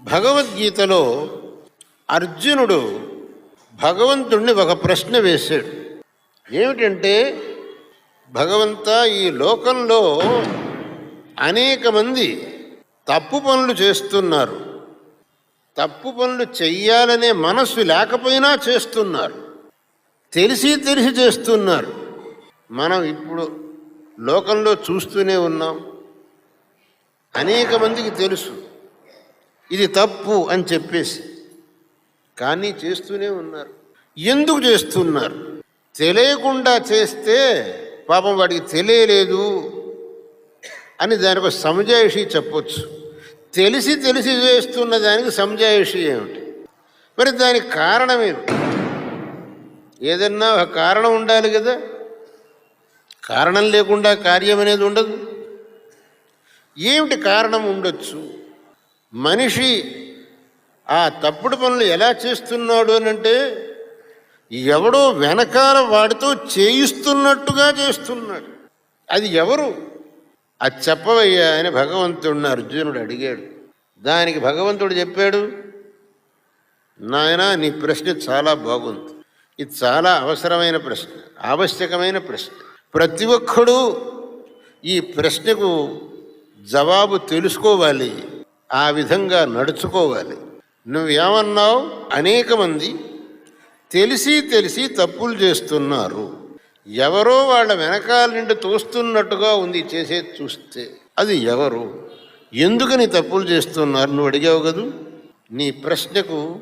భగవద్గీతలో అర్జునుడు భగవంతుణ్ణి ఒక ప్రశ్న వేశాడు. ఏమిటంటే భగవంత ఈ లోకంలో అనేక మంది తప్పు పనులు చేస్తున్నారు. తప్పు పనులు చెయ్యాలనే మనస్సు లేకపోయినా చేస్తున్నారు. తెలిసి తెలిసి చేస్తున్నారు. మనం ఇప్పుడు లోకంలో చూస్తూనే ఉన్నాం. అనేక మందికి తెలుసు. ఇది తప్పు అని చెప్పేసి. కానీ చేస్తూనే ఉన్నారు. ఎందుకు చేస్తున్నారు? తెలియకుండా చేస్తే పాపం వాడికి తెలియలేదు అని దానికి ఒక సంజాయిషి చెప్పొచ్చు. తెలిసి తెలిసి చేస్తున్న దానికి సంజాయిషి ఏమిటి? మరి దానికి కారణం ఏమిటి? ఏదన్నా ఒక కారణం ఉండాలి కదా. కారణం లేకుండా కార్యం అనేది ఉండదు. ఏమిటి కారణం ఉండొచ్చు? మనిషి ఆ తప్పుడు పనులు ఎలా చేస్తున్నాడు అని అంటే ఎవడో వెనకాల వాడితో చేయిస్తున్నట్టుగా చేస్తున్నాడు. అది ఎవరు? అది చెప్పవయ్యా అని భగవంతుడిని అర్జునుడు అడిగాడు. దానికి భగవంతుడు చెప్పాడు నాయన నీ ప్రశ్న చాలా బాగుంది. ఇది చాలా అవసరమైన ప్రశ్న ఆవశ్యకమైన ప్రశ్న. ప్రతి ఒక్కడూ ఈ ప్రశ్నకు జవాబు తెలుసుకోవాలి. ఆ విధంగా నడుచుకోవాలి. నువ్వేమన్నావు? అనేక మంది తెలిసి తెలిసి తప్పులు చేస్తున్నారు. ఎవరో వాళ్ళ వెనకాల నుండి తోస్తున్నట్టుగా ఉంది చేసేది చూస్తే. అది ఎవరు? ఎందుకని తప్పులు చేస్తున్నారు? నువ్వు అడిగావు కదూ? నీ ప్రశ్నకు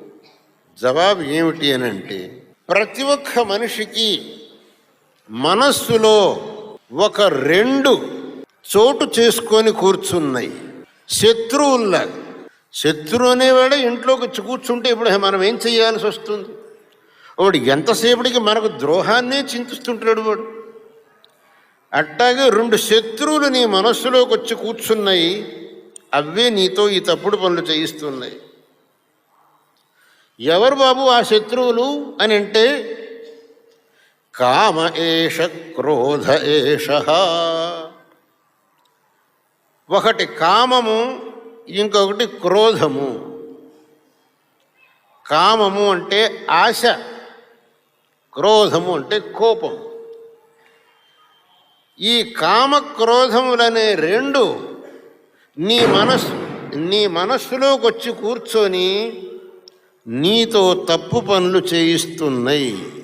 జవాబు ఏమిటి అని అంటే ప్రతి ఒక్క మనిషికి మనస్సులో ఒక రెండు చోటు చేసుకొని కూర్చున్నాయి. శత్రువుల్లా శత్రువు అనేవాడే ఇంట్లోకి వచ్చి కూర్చుంటే ఇప్పుడు మనం ఏం చేయాల్సి వస్తుంది? వాడు ఎంతసేపటికి మనకు ద్రోహాన్నే చింతిస్తుంటాడు వాడు. అట్టాగే రెండు శత్రువులు నీ మనస్సులోకి వచ్చి కూర్చున్నాయి అవే నీతో ఈ తప్పుడు పనులు చేయిస్తున్నాయి. ఎవరు బాబు ఆ శత్రువులు అని అంటే కామ ఏష క్రోధ ఏష. ఒకటి కామము ఇంకొకటి క్రోధము. కామము అంటే ఆశ క్రోధము అంటే కోపం. ఈ కామ క్రోధములనే రెండు నీ మనస్సు నీ మనస్సులోకి వచ్చి కూర్చొని నీతో తప్పు పనులు చేయిస్తున్నాయి.